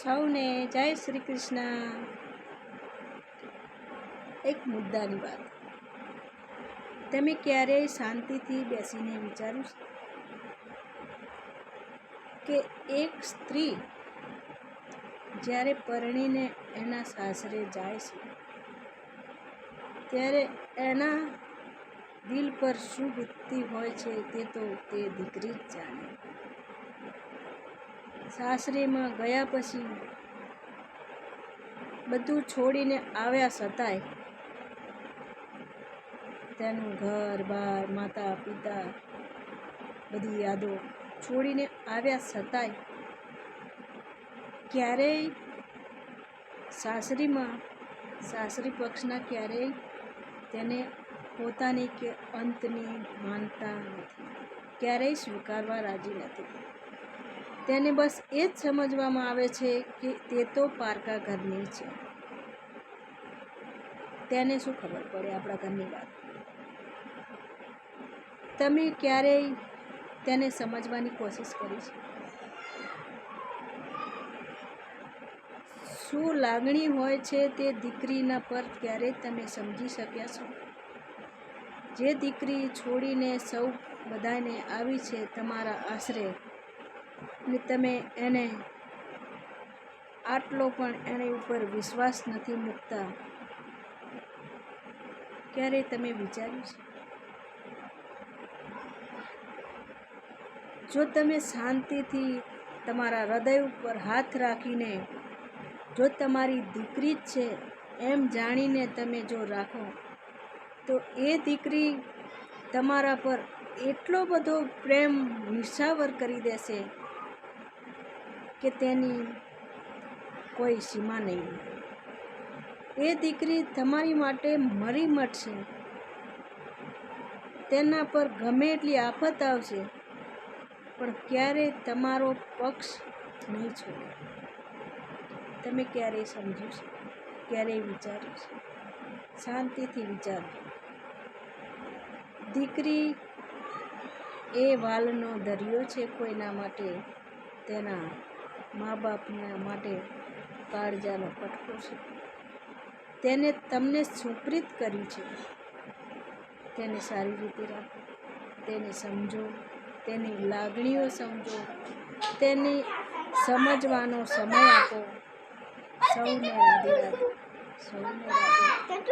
સૌને જય શ્રી કૃષ્ણ. એક મુદ્દાની વાત. તમે ક્યારેય શાંતિથી બેસીને વિચાર્યું કે એક સ્ત્રી જ્યારે પરણીને એના સાસરે જાય છે, ત્યારે એના દિલ પર શું વીતતી હોય છે તે તો તે દીકરી જ જાણે. સાસરીમાં ગયા પછી બધું છોડીને આવ્યા છતાંય તેનું ઘર, બાર, માતા, પિતા બધી યાદો છોડીને આવ્યા છતાંય ક્યારેય સાસરીમાં, સાસરી પક્ષના ક્યારેય તેને પોતાની કે અંતની માનતા નથી. ક્યારેય સ્વીકારવા રાજી નથી. તેને બસ એ જ સમજવામાં આવે છે કે તે તો પારકા ઘરની છે. તેને શું ખબર પડે આપણા ઘરની વાત? તમે ક્યારેય તેને સમજવાની કોશિશ કરી છે? શું લાગણી હોય છે તે દીકરીના પર ક્યારેય તમે સમજી શક્યા છો? જે દીકરી છોડીને સૌ બધાને આવી છે તમારા આશરે ને તમે એને આટલો પણ એની ઉપર વિશ્વાસ નથી મૂકતા, ક્યારેય તમે વિચાર્યું છે? જો તમે શાંતિથી તમારા હૃદય ઉપર હાથ રાખીને, જો તમારી દીકરી જ છે એમ જાણીને તમે જો રાખો, તો એ દીકરી તમારા પર એટલો બધો પ્રેમ નિશાવર કરી દેશે કે તેની કોઈ સીમા નહીં. એ દીકરી તમારી માટે મરી મટશે તેના પર ગમે એટલી આફત આવશે, પણ ક્યારેય તમારો પક્ષ નહીં છોડે. તમે ક્યારેય સમજો છો, ક્યારેય વિચારો છો. શાંતિથી વિચારજો. દીકરી એ વાલનો દરિયો છે, કોઈના માટે તેના મા બાપના માટે કાળજાનો પટકો છે. તેને તમને સુપ્રિત કર્યું છે. તેને સારી રીતે રાખો. તેને સમજો. તેની લાગણીઓ સમજો. તેની સમજવાનો સમય આપો. સૌને રાધે રાધે. સૌને રાધે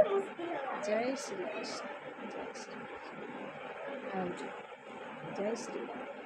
જય શ્રી કૃષ્ણ. જય શ્રી કૃષ્ણ. આવજો. જય શ્રી રામ